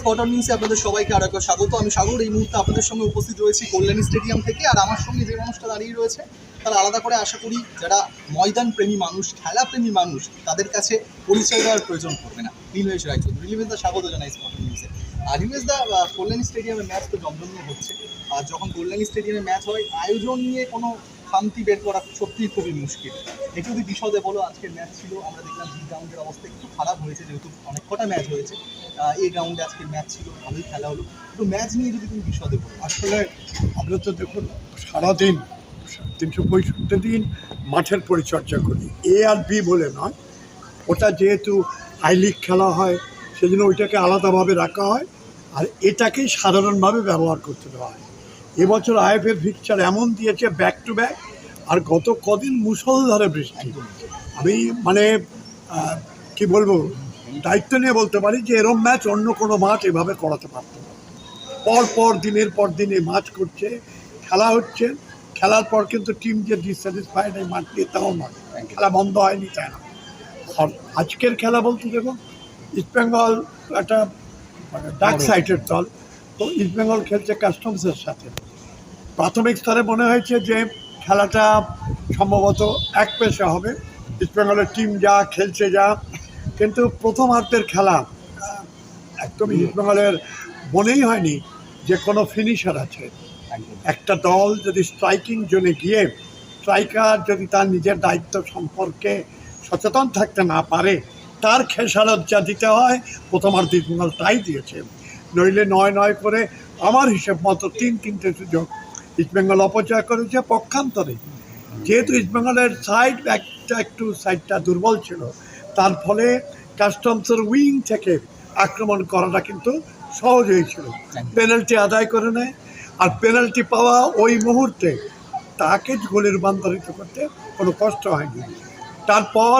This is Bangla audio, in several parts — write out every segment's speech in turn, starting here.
স্পট অন নিউজে আপনাদের সবাইকে আর একবার স্বাগত। আমি সাগর, এই মুহূর্তে আপনাদের সঙ্গে উপস্থিত রয়েছি কল্যাণী স্টেডিয়াম থেকে আর আমার সঙ্গে যে মানুষটা দাঁড়িয়ে রয়েছে, তারা আলাদা করে আশা করি যারা ময়দান মানুষ খেলা মানুষ, তাদের কাছে পরিচয় দেওয়ার প্রয়োজন পড়বে না। নীলমেশ রায়চৌধুরী নীলমেশ দা, স্বাগত জানাই স্পট নিউজে আর নীলমেশ দা কল্যাণী স্টেডিয়ামে ম্যাচ তো জমজমিয়ে হচ্ছে। আর যখন কল্যাণী স্টেডিয়ামে ম্যাচ হয়, আয়োজন নিয়ে কোনো খামতি বের করা সত্যিই খুবই মুশকিল। একটু যদি বিশদে বলো, আজকের ম্যাচ ছিল, আমরা দেখলাম জি গ্রাউন্ডের অবস্থা একটু খারাপ হয়েছে, যেহেতু অনেক কটা ম্যাচ হয়েছে এই গ্রাউন্ডে আজকে ম্যাচ ছিল, ভালোই খেলা হলো। একটু ম্যাচ নিয়ে যদি তুমি বিশদে বলো। আসলে আমরা তো দেখুন, সারাদিন, তিনশো পঁয়ষট্টি দিন মাঠের পরিচর্যা করি। এ আর বি বলে নয়। ওটা যেহেতু আই লিগ খেলা হয়, সেজন্য ওইটাকে আলাদাভাবে রাখা হয়, আর এটাকেই সাধারণভাবে ব্যবহার করতে দেওয়া হয়। এবছর আইএফের ফিকচার এমন দিয়েছে ব্যাক টু ব্যাক আর গত কদিন মুষলধারে বৃষ্টি। আমি মানে কি বলব, দায়িত্ব নিয়ে বলতে পারি যে এরম ম্যাচ অন্য কোনো মাঠ এভাবে করাতে পারত পর পর দিনের পর দিন এই মাছ করছে, খেলা হচ্ছে, খেলার পর কিন্তু টিম যে ডিসস্যাটিসফাইড এই মাঠ দিয়ে তাও নয়। খেলা বন্ধ হয়নি তাই না। আর আজকের খেলা বলতে দেখুন ইস্টবেঙ্গল একটা মানে ডাক সাইটের দল, তো ইস্টবেঙ্গল খেলছে কাস্টমসের সাথে। প্রাথমিক স্তরে মনে হয়েছে যে খেলাটা সম্ভবত এক পেশে হবে। ইস্টবেঙ্গলের টিম যা খেলছে যা। কিন্তু প্রথমার্ধের খেলা একদমই ইস্টবেঙ্গলের মনেই হয়নি যে কোনো ফিনিশার আছে। একটা দল যদি স্ট্রাইকিং জোনে গিয়ে স্ট্রাইকার যদি তার নিজের দায়িত্ব সম্পর্কে সচেতন থাকতে না পারে তার খেসারত যা দিতে হয় প্রথমার্ধ ইস্টবেঙ্গল তাই দিয়েছে। নইলে নয় নয় করে আমার হিসেব মতো তিন তিনটে সুযোগ ইস্টবেঙ্গল অপচয় করেছে পক্ষান্তরে। যেহেতু ইস্টবেঙ্গলের সাইড একটা একটু সাইডটা দুর্বল ছিল, তার ফলে কাস্টমসের উইং থেকে আক্রমণ করাটা কিন্তু সহজ হয়েছিল। পেনাল্টি আদায় করে নেয়, আর পেনাল্টি পাওয়া ওই মুহূর্তে তাকে গোলে রূপান্তরিত করতে কোনো কষ্ট হয়নি। তারপর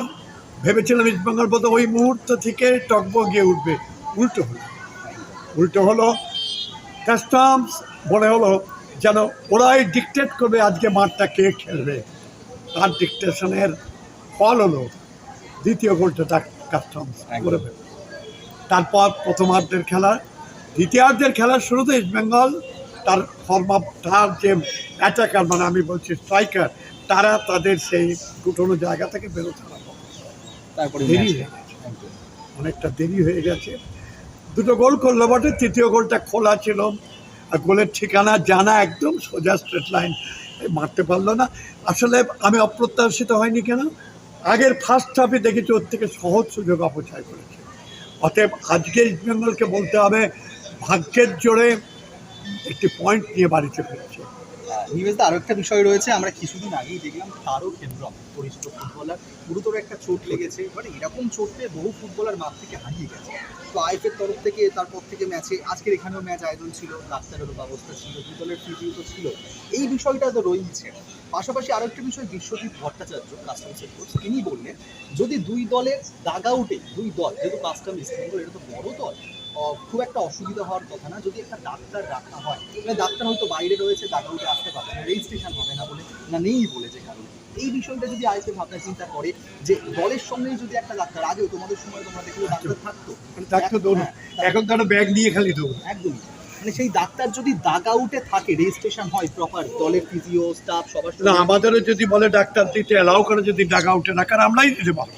ভেবেছিলাম ইস্টবেঙ্গল বোধ ওই মুহূর্ত থেকে টকব গিয়ে উঠবে। উল্টো হলো। উল্টো হলো কাস্টমস মনে হলো যেন ওরাই ডিকটেট করবে আজকে মাঠটা কে খেলবে। তার ডিকটেশনের ফল হলো দ্বিতীয় গোলটা তার কাস্টমস করে ফেলল। তারপর প্রথমার্ধের খেলা দ্বিতীয়ার্ধের খেলার শুরুতে ইস্টবেঙ্গল তার ফর্ম তার যে অ্যাটাকার মানে আমি বলছি স্ট্রাইকার তারা তাদের সেই গুটনো জায়গা থেকে বেরোতে তারপরে দেরি হয়ে গেছে। অনেকটা দেরি হয়ে গেছে। দুটো গোল করল বটে তৃতীয় গোলটা খোলা ছিল। আর গোলের ঠিকানা জানা একদম সোজা স্ট্রেট লাইন মারতে পারল না। আসলে আমি অপ্রত্যাশিত হয়নি কেন? আগের ফার্স্ট হাফে দেখেছি ওর থেকে সহজ সুযোগ অপচয় করেছে। অতএব আজকে ইস্টবেঙ্গলকে বলতে হবে, ভাগ্যের জোরে একটি পয়েন্ট নিয়ে বাড়িতে ফিরছে। নিবেশদা আরও একটা বিষয় রয়েছে, আমরা কিছুদিন আগেই দেখলাম তারও কেন্দ্রম পরিচিত ফুটবলার। গুরুতর একটা চোট লেগেছে মানে এরকম চোট পেয়ে বহু ফুটবলার মাঠ থেকে হারিয়ে গেছে। তো আইএফের তরফ থেকে, তারপর থেকে ম্যাচে, আজকের এখানেও ম্যাচ আয়োজন ছিল ডাক্তারেরও ব্যবস্থা ছিল, দুই দলের ফিজিও তো ছিল। এই বিষয়টা তো রয়েছে। পাশাপাশি আরও একটা বিষয়, বিশ্বজিৎ ভট্টাচার্য কাস্টমসের কোচ তিনি বললেন, যদি দুই দলের দাগ আউটে দুই দল, যেহেতু কাস্টম ইস্টবেঙ্গল এটা তো বড় দল খুব একটা অসুবিধা হওয়ার কথা না। যদি একটা ডাক্তার রাখা হয় মানে ডাক্তার হয়তো বাইরে রয়েছে দাগাউটে আসতে পারছে না রেজিস্ট্রেশন হবে না বলে না নেই বলে যে কারণে। এই বিষয়টা যদি আইসে ভাবনা চিন্তা করে যে দলের সঙ্গেই যদি একটা ডাক্তার আগেও তোমাদের সময় তোমরা দেখলে ডাক্তার থাকতো। ডাক্তার দৌড় হ্যাঁ, এখন তারা ব্যাগ নিয়ে খালি দৌড় একদমই মানে সেই ডাক্তার যদি দাগ আউটে থাকে রেজিস্ট্রেশন হয় প্রপার দলের ফিজিও স্টাফ সবার না আমাদেরও যদি বলে ডাক্তার দিতে অ্যালাউ করে যদি ডাকা আউটে না কারণ আমরাই দিতে পারব।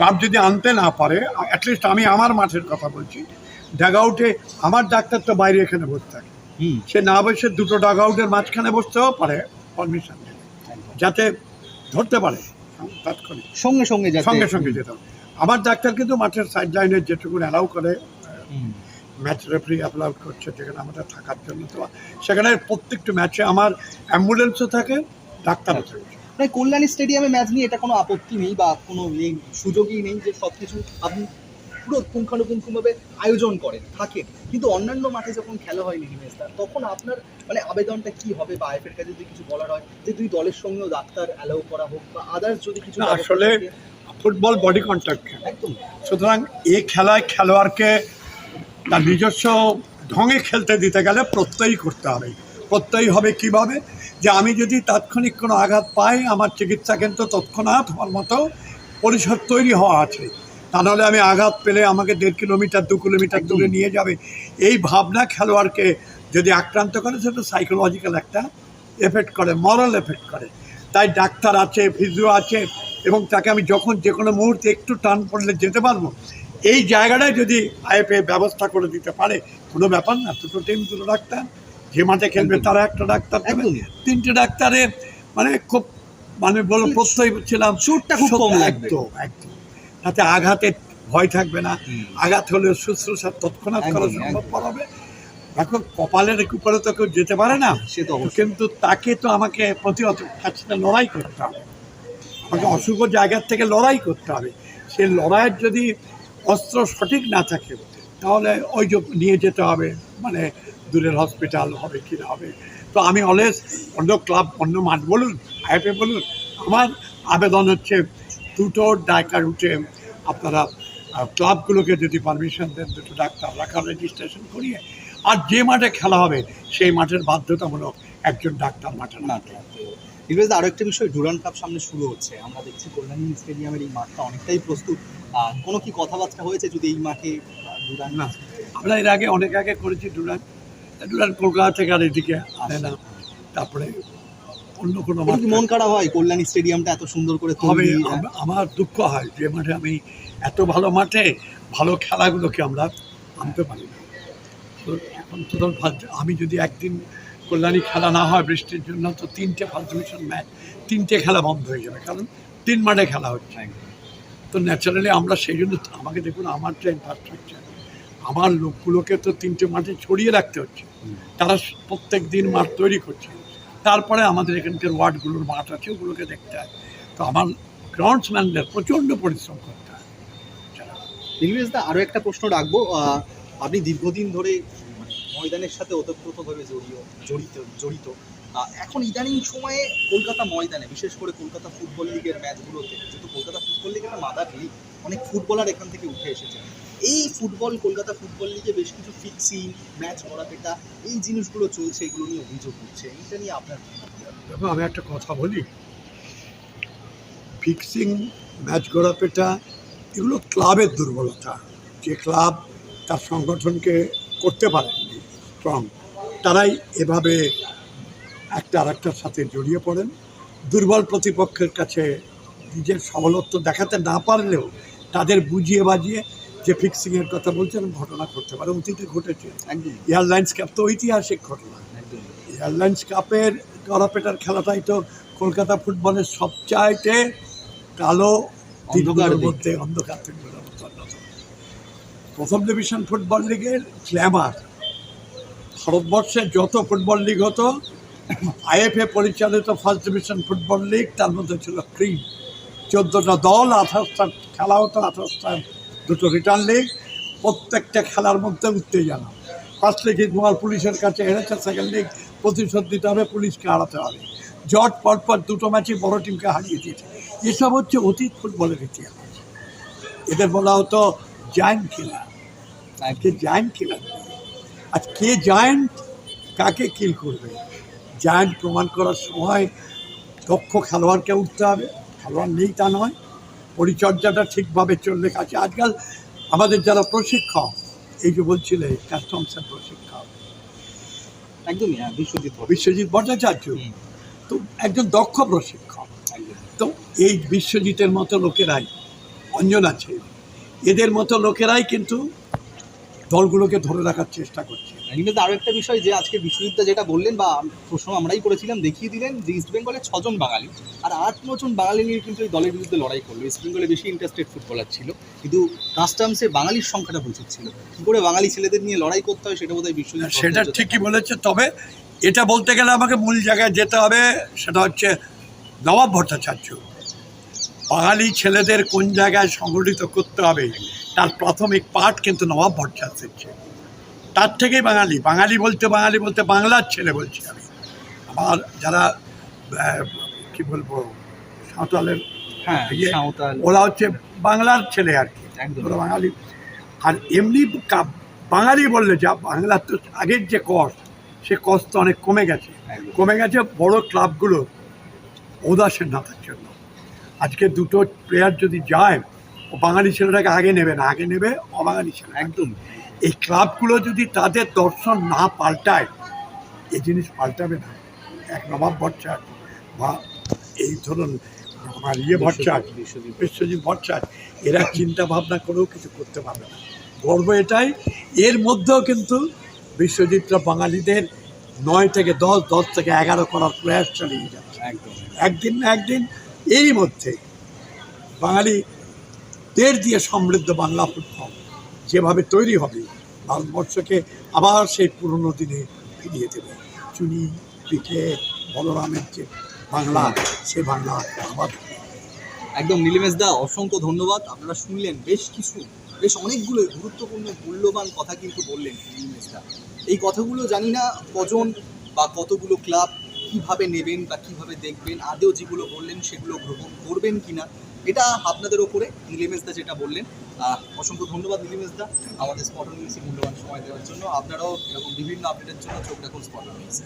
ক্লাব যদি আনতে না পারে অ্যাটলিস্ট আমি আমার মাঠের কথা বলছি ড্যাগ ডাগাউটে আমার ডাক্তার তো বাইরে এখানে বসে থাকে। হুম। সে না বসে দুটো ডাগাউটের মাঝখানে বসতেও পারে পারমিশন যাতে ধরতে পারে তাৎক্ষণিক। সঙ্গে সঙ্গে সঙ্গে সঙ্গে যেতে হবে। আমার ডাক্তার কিন্তু মাঠের সাইড লাইনে যেটুকু অ্যালাউ করে ম্যাচ রেফারি অ্যাপ্লাউড করছে যেখানে আমাদের থাকার জন্য তো সেখানে প্রত্যেকটা ম্যাচে আমার অ্যাম্বুলেন্সও থাকে ডাক্তারও থাকে। মানে কল্যাণী স্টেডিয়ামে ম্যাচ নিয়ে এটা কোনো আপত্তি নেই বা কোনো সুযোগই নেই যে সব কিছু আপনি পুরো পুঙ্খানুপুঙ্খভাবে আয়োজন করেন থাকেন। কিন্তু অন্যান্য মাঠে যখন খেলা হয় নিহিমেশদা তখন আপনার মানে আবেদনটা কি হবে বা আইএফের কাছে যদি কিছু বলার হয় যে দুই দলের সঙ্গেও ডাক্তার অ্যালাউ করা হোক বা আদার্স যদি কিছু আসলে ফুটবল বডি কন্ট্যাক্ট খেলা। একদম। সুতরাং এই খেলায় খেলোয়াড়কে তার নিজস্ব ঢঙে খেলতে দিতে গেলে প্রত্যয়ী করতে হবে। প্রত্যয়ী হবে কীভাবে? যে আমি যদি তাৎক্ষণিক কোনো আঘাত পাই আমার চিকিৎসা কিন্তু তৎক্ষণাৎ হওয়ার মতো পরিসর তৈরি হওয়া আছে। তা নাহলে আমি আঘাত পেলে আমাকে দেড় কিলোমিটার দু কিলোমিটার দূরে নিয়ে যাবে। এই ভাবনা খেলোয়াড়কে যদি আক্রান্ত করে সেটা সাইকোলজিক্যাল একটা এফেক্ট করে মরাল এফেক্ট করে। তাই ডাক্তার আছে ফিজিও আছে এবং তাকে আমি যখন যে কোনো মুহূর্তে একটু টান পড়লে যেতে পারব এই জায়গাটায় যদি আইএফএ ব্যবস্থা করে দিতে পারে কোনো ব্যাপার না। দুটো টিম দুটো ডাক্তার। যে মাঠে খেলবে তারা একটা ডাক্তার তিনটে ডাক্তারে মানে খুব মানে বলো প্রত্যয় ছিলাম সুরটা খুব কম। একদম একদম। তাতে আঘাতের ভয় থাকবে না। আঘাত হলে শুশ্রূষা তৎক্ষণাৎ করা সম্ভবপর হবে দেখো কপালের উপরে তো কেউ যেতে পারে না। সে তো কিন্তু তাকে তো আমাকে প্রতিহত তার সাথে লড়াই করতে হবে। আমাকে অশুভ জায়গার থেকে লড়াই করতে হবে। সে লড়াইয়ের যদি অস্ত্র সঠিক না থাকে তাহলে ওই যে নিয়ে যেতে হবে। মানে দূরের হসপিটাল হবে কি না হবে। তো আমি অলওয়েজ অন্য ক্লাব অন্য মাঠ বলুন আইএফএ বলুন আমার আবেদন হচ্ছে দুটো ডাকার উঠে আপনারা ক্লাবগুলোকে যদি পারমিশন দেন দুটো ডাক্তার রাখার রেজিস্ট্রেশন করিয়ে আর যে মাঠে খেলা হবে সেই মাঠের বাধ্যতামূলক একজন ডাক্তার মাঠে না না ইংরেজদের আরও একটা বিষয় ডুরান কাপ সামনে শুরু হচ্ছে। আমরা দেখছি কল্যাণী স্টেডিয়ামের এই মাঠটা অনেকটাই প্রস্তুত। আর কোনো কি কথাবার্তা হয়েছে যদি এই মাঠে ডুরান না আমরা এর আগে অনেক আগে করেছি ডুরান। ডুরান কলকাতা থেকে আর এদিকে আনে না। তারপরে অন্য কোনো মাঠ মন খারাপ হয় কল্যাণী স্টেডিয়ামটা এত সুন্দর করে হবে আমার দুঃখ হয় যে মাঠে আমি এত ভালো মাঠে ভালো খেলাগুলোকে আমরা আনতে পারি না। তো এখন তো ধর আমি যদি একদিন কল্যাণী খেলা না হয় বৃষ্টির জন্য তো তিনটে ফার্স্ট ডিভিশন ম্যাচ তিনটে খেলা বন্ধ হয়ে যাবে কারণ তিন মাঠে খেলা হচ্ছে। তো ন্যাচারালি আমরা সেই জন্য আমাকে দেখুন আমার যে ইনফ্রাস্ট্রাকচার আমার লোকগুলোকে তো তিনটে মাঠে ছড়িয়ে রাখতে হচ্ছে। তারা প্রত্যেক দিন মাঠ তৈরি করছে। তারপরে আমাদের এখানকার ওয়ার্ডগুলোর মাঠ আছে, ওগুলোকে দেখতে হয়। তো আমার গ্রাউন্ডসম্যানদের প্রচণ্ড পরিশ্রম করতে হয়। ইংরেজদা আরও একটা প্রশ্ন রাখব। আপনি দীর্ঘদিন ধরে মানে ময়দানের সাথে ওতপ্রোতভাবে জড়িত জড়িত। জড়িত এখন ইদানিং সময়ে কলকাতা ময়দানে, বিশেষ করে কলকাতা ফুটবল লিগের ম্যাচগুলোতে, যেহেতু কলকাতা ফুটবল লিগ একটা মাদার লিগ অনেক ফুটবলার এখান থেকে উঠে এসেছে এই ফুটবল, কলকাতা ফুটবল লিগে বেশ কিছু ফিক্সিং ম্যাচ পেটা এই জিনিসগুলো চলছে, এগুলো নিয়ে অভিযোগ উঠছে। এইটা নিয়ে আপনার আমি একটা কথা বলি। ফিক্সিং ম্যাচ গড়াপেটা এগুলো ক্লাবের দুর্বলতা। যে ক্লাব তার সংগঠনকে করতে পারেননি স্ট্রং তারাই এভাবে একটা আরেকটার সাথে জড়িয়ে পড়েন। দুর্বল প্রতিপক্ষের কাছে নিজের সবলত্ব দেখাতে না পারলেও তাদের বুঝিয়ে বাজিয়ে যে ফিক্সিংয়ের কথা বলছেন ঘটনা ঘটতে পারে অতীতে ঘটেছে। এয়ারলাইন্স ক্যাপ তো ঐতিহাসিক ঘটনা। এয়ারলাইন্স কাপের গড়াপেটার খেলাটাই তো কলকাতা ফুটবলের সবচাইতে কালো অন্ধকার মধ্যে অন্ধকার দিকগুলোর মধ্যে অন্যতম। প্রথম ডিভিশন ফুটবল লিগের গ্ল্যামার ভারতবর্ষে যত ফুটবল লিগ হতো আইএফএ পরিচালিত ফার্স্ট ডিভিশন ফুটবল লিগ তার মধ্যে ছিল ক্রিম চোদ্দোটা দল আঠাশটা খেলা হতো আঠাশটা দুটো রিটার্ন লিগ প্রত্যেকটা খেলার মধ্যে উত্তেজনা ফার্স্ট লিগ তোমার পুলিশের কাছে হেরেছে সেকেন্ড লিগ প্রতিশোধ দিতে হবে, পুলিশকে হারাতে হবে। জট পরপর দুটো ম্যাচে বড় টিমকে হারিয়ে দিয়েছে। এসব হচ্ছে অতীত ফুটবলের ইতিহাস। এদের বলা হতো জায়ান্ট খেলা আজকে জায়ান্ট খেলা আজ কে জায়ান্ট কাকে কিল করবে? জায়ান্ট প্রমাণ করার সময় দক্ষ খেলোয়াড়কে উঠতে হবে। খেলোয়াড় নেই তা নয়। পরিচর্যাটা ঠিকভাবে চললে কাছে। আজকাল আমাদের যারা প্রশিক্ষক এই যে বলছিলে কাস্টমসের প্রশিক্ষক। একদমই হ্যাঁ বিশ্বজিৎ বিশ্বজিৎ ভট্টাচার্য। তো একজন দক্ষ প্রশিক্ষক। তো এই বিশ্বজিতের মতো লোকেরাই অঞ্জন আছে। এদের মতো লোকেরাই কিন্তু দলগুলোকে ধরে রাখার চেষ্টা করছে। কিন্তু আরও একটা বিষয় যে আজকে বিশ্বজিৎদা যেটা বললেন বা প্রশ্ন আমরাই করেছিলাম দেখিয়ে দিলেন যে ইস্ট বেঙ্গলে ছজন বাঙালি। আর আট নজন বাঙালি নিয়ে কিন্তু এই দলের বিরুদ্ধে লড়াই করল। ইস্ট বেঙ্গলে বেশি ইন্টারেস্টেড ফুটবলার ছিল। কিন্তু কাস্টমসে বাঙালির সংখ্যাটা প্রচুর ছিল। কী করে বাঙালি ছেলেদের নিয়ে লড়াই করতে হয় সেটা বোধহয় বিশ্বজিৎ সেটা ঠিকই বলেছে তবে এটা বলতে গেলে আমাকে মূল জায়গায় যেতে হবে সেটা হচ্ছে নবাব ভট্টাচার্য। বাঙালি ছেলেদের কোন জায়গায় সংগঠিত করতে হবে তার প্রাথমিক পাঠ কিন্তু নবাব ভট্টাচার্য তার থেকেই বাঙালি। বাঙালি বলতে বাঙালি বলতে বাংলার ছেলে বলছি আমি। আমার যারা কি বলব সাঁওতালের হ্যাঁ ইয়ে, ওরা হচ্ছে বাংলার ছেলে আর কি। ওরা বাঙালি। আর এমনি বাঙালি বললে যা বাংলার তো আগের যে কষ্ট সে কষ্ট তো অনেক কমে গেছে। কমে গেছে বড় ক্লাবগুলো উদাসীনতার জন্য। আজকে দুটো প্লেয়ার যদি যায় ও বাঙালি ছেলেটাকে আগে নেবে না আগে নেবে অবাঙালি ছেলে একদম। এই ক্লাবগুলো যদি তাদের দর্শন না পাল্টায় এই জিনিস পাল্টাবে না। এক নবাব ভট্টাচার্য বা এই ধরুন আমার ইয়ে ভট্টাচার্য বিশ্বজিৎ ভট্টাচার্য। এরা চিন্তা ভাবনা করেও কিছু করতে পারবে না। গর্ব এটাই এর মধ্যেও কিন্তু বিশ্বজিৎরা বাঙালিদের নয় থেকে দশ দশ থেকে এগারো করার প্রয়াস চালিয়ে যাচ্ছে। একদম একদিন না একদিন এরই মধ্যে বাঙালি দের দিয়ে সমৃদ্ধ বাংলা ফুটবল। যেভাবে তৈরি হবে, ভারতবর্ষকে আবার সেই পুরনো দিনে ফিরিয়ে দেবে। চুনি পিঠে বলরামের যে বাংলা, সে বাংলা আবার একদম, নীলিমেশ দা, অসংখ্য ধন্যবাদ। আপনারা শুনলেন বেশ কিছু, বেশ অনেকগুলো গুরুত্বপূর্ণ, মূল্যবান কথা কিন্তু বললেন নীলিমেশ দা। এই কথাগুলো জানি না কজন বা কতগুলো ক্লাব কীভাবে নেবেন বা কীভাবে দেখবেন আদেও যেগুলো বললেন সেগুলো গ্রহণ করবেন কিনা। এটা আপনাদের ওপরে নীলিমেশ দা যেটা বললেন অসংখ্য ধন্যবাদ নীলিমেশ দা আমাদের স্পটন নিউজে মূল্যবান সময় দেওয়ার জন্য। আপনারাও এরকম বিভিন্ন আপডেটের জন্য চোখ রাখুন স্পটন নিউজে